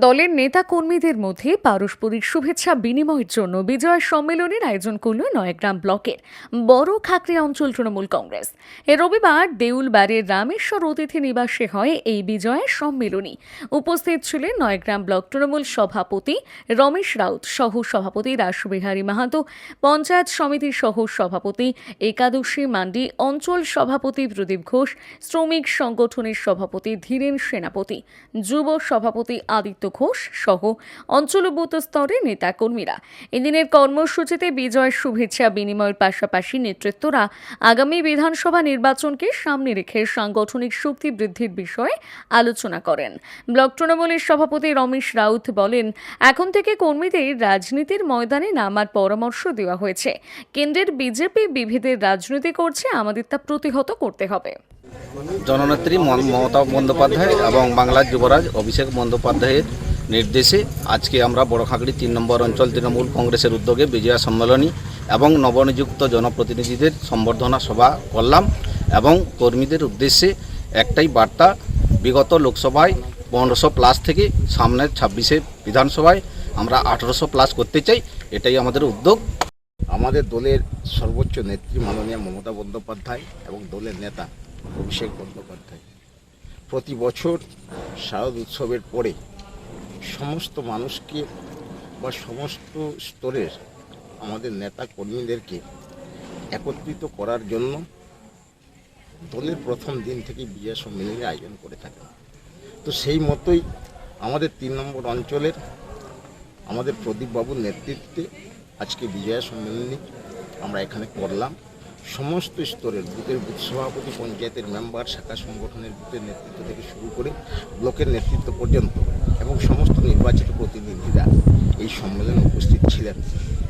দলের নেতা কর্মীদের মধ্যে পারস্পরিক শুভেচ্ছা বিনিময়ের জন্য বিজয় সম্মেলনের আয়োজন করল নয়াগ্রাম ব্লকের বড় খাকরি অঞ্চল তৃণমূল কংগ্রেস। এ রবিবার দেউলবাড়ির রামেশ্বর অতিথি নিবাসে হয় এই বিজয় সম্মেলনী। উপস্থিত ছিলেন নয়াগ্রাম ব্লক তৃণমূল সভাপতি রমেশ রাউত, সহ সভাপতি রাসবিহারী মাহাতো, পঞ্চায়েত সমিতির সহ সভাপতি একাদশী মান্ডি, অঞ্চল সভাপতি প্রদীপ ঘোষ, শ্রমিক সংগঠনের সভাপতি ধীরেন সেনাপতি, যুব সভাপতি আদিত্য ঘোষ সহ অঞ্চল বুথ স্তরের নেতাকর্মীরা। এদিনের কর্মসূচিতে বিজয় শুভেচ্ছা বিনিময়ের পাশাপাশি নেতৃত্বরা আগামী বিধানসভা নির্বাচনকে সামনে রেখে সাংগঠনিক শক্তি বৃদ্ধির বিষয়ে আলোচনা করেন। ব্লক তৃণমূলের সভাপতি রমেশ রাউত বলেন, এখন থেকে কর্মীদের রাজনীতির ময়দানে নামার পরামর্শ দেওয়া হয়েছে। কেন্দ্রের বিজেপি বিভেদের রাজনীতি করছে, আমাদের তা প্রতিহত করতে হবে। জননেত্রী মমতা বন্দ্যোপাধ্যায় এবং বাংলার যুবরাজ অভিষেক বন্দ্যোপাধ্যায়ের নির্দেশে আজকে আমরা বড়খাগড়ি তিন নম্বর অঞ্চল তৃণমূল কংগ্রেসের উদ্যোগে বিজয়া সম্মেলনী এবং নবনিযুক্ত জনপ্রতিনিধিদের সম্বর্ধনা সভা করলাম এবং কর্মীদের উদ্দেশ্যে একটাই বার্তা, বিগত লোকসভায় পনেরোশো প্লাস থেকে সামনের ছাব্বিশে বিধানসভায় আমরা আঠেরোশো প্লাস করতে চাই, এটাই আমাদের উদ্যোগ। আমাদের দলের সর্বোচ্চ নেত্রী মাননীয় মমতা বন্দ্যোপাধ্যায় এবং দলের নেতা অভিষেক বন্দ্যোপাধ্যায়। প্রতি বছর শারদ উৎসবের পরে সমস্ত মানুষকে বা সমস্ত স্তরের আমাদের নেতা কর্মীদেরকে একত্রিত করার জন্য দলের প্রথম দিন থেকে বিজয় সম্মেলনের আয়োজন করে থাকে তো সেই মতোই আমাদের তিন নম্বর অঞ্চলের আমাদের প্রদীপবাবুর নেতৃত্বে আজকে বিজয়া সম্মেলনী আমরা এখানে করলাম। সমস্ত স্তরের বুথের বুথ সভাপতি, পঞ্চায়েতের মেম্বার, শাখা সংগঠনের বুথের নেতৃত্ব থেকে শুরু করে ব্লকের নেতৃত্ব পর্যন্ত এবং সমস্ত নির্বাচিত প্রতিনিধিরা এই সম্মেলনে উপস্থিত ছিলেন।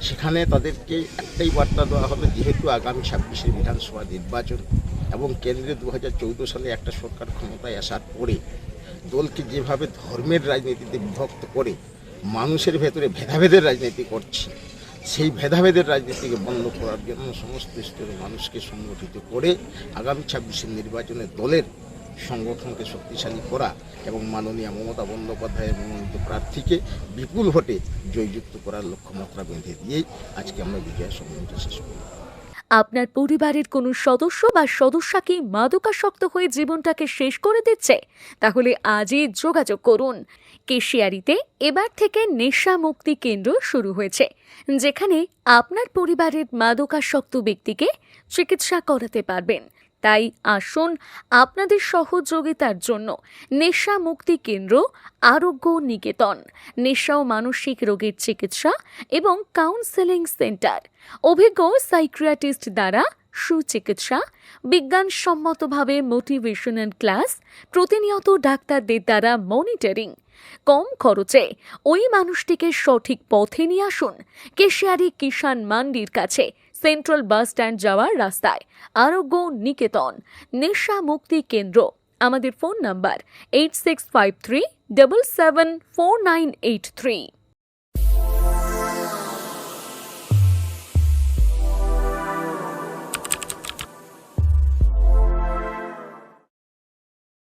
সেখানে তাদেরকে একটাই বার্তা দেওয়া হবে, যেহেতু আগামী ছাব্বিশের বিধানসভা নির্বাচন এবং কেন্দ্রে দু হাজার চৌদ্দ সালে একটা সরকার ক্ষমতায় আসার পরে দলকে যেভাবে ধর্মের রাজনীতিতে বিভক্ত করে মানুষের ভেতরে ভেদাভেদের রাজনীতি করছে সেই ভেদাভেদের রাজনীতিকে বন্ধ করার জন্য সমস্ত স্তরের মানুষকে সংগঠিত করে আগামী ছাব্বিশের নির্বাচনে দলের সংগঠনকে শক্তিশালী করা এবং মাননীয় মমতা বন্দ্যোপাধ্যায়ের মনোনীত প্রার্থীকে বিপুল ভোটে জয়যুক্ত করার লক্ষ্যমাত্রা বেঁধে দিয়েই আজকে আমরা বিজয় সম্মেলনটা শেষ করি আপনার পরিবারের কোনো সদস্য বা সদস্যাকে মাদকাসক্ত হয়ে জীবনটাকে শেষ করে দিচ্ছে? তাহলে আজই যোগাযোগ করুন। কেশিয়ারিতে এবার থেকে নেশা মুক্তি কেন্দ্র শুরু হয়েছে, যেখানে আপনার পরিবারের মাদকাসক্ত ব্যক্তিকে চিকিৎসা করাতে পারবেন। তাই আসুন আপনাদের সহযোগিতার জন্য নেশা মুক্তি কেন্দ্র, আরোগ্য নিকেতন, নেশা ও মানসিক রোগের চিকিৎসা এবং কাউন্সেলিং সেন্টার অভিজ্ঞ সাইক্রিয়াটিস্ট দ্বারা সুচিকিৎসা, বিজ্ঞানসম্মতভাবে মোটিভেশনাল ক্লাস প্রতিনিয়ত ডাক্তারদের দ্বারা মনিটরিং কম খরচে ওই মানুষটিকে সঠিক পথে নিয়ে আসুন, কেশিয়ারি কিষান মান্ডির কাছে। সেন্ট্রাল বাস স্ট্যান্ড যাওয়ার রাস্তায়। আরোগ্য নিকেতন। নেশা মুক্তি কেন্দ্র। আমাদের phone number eight six five three double seven four nine eight three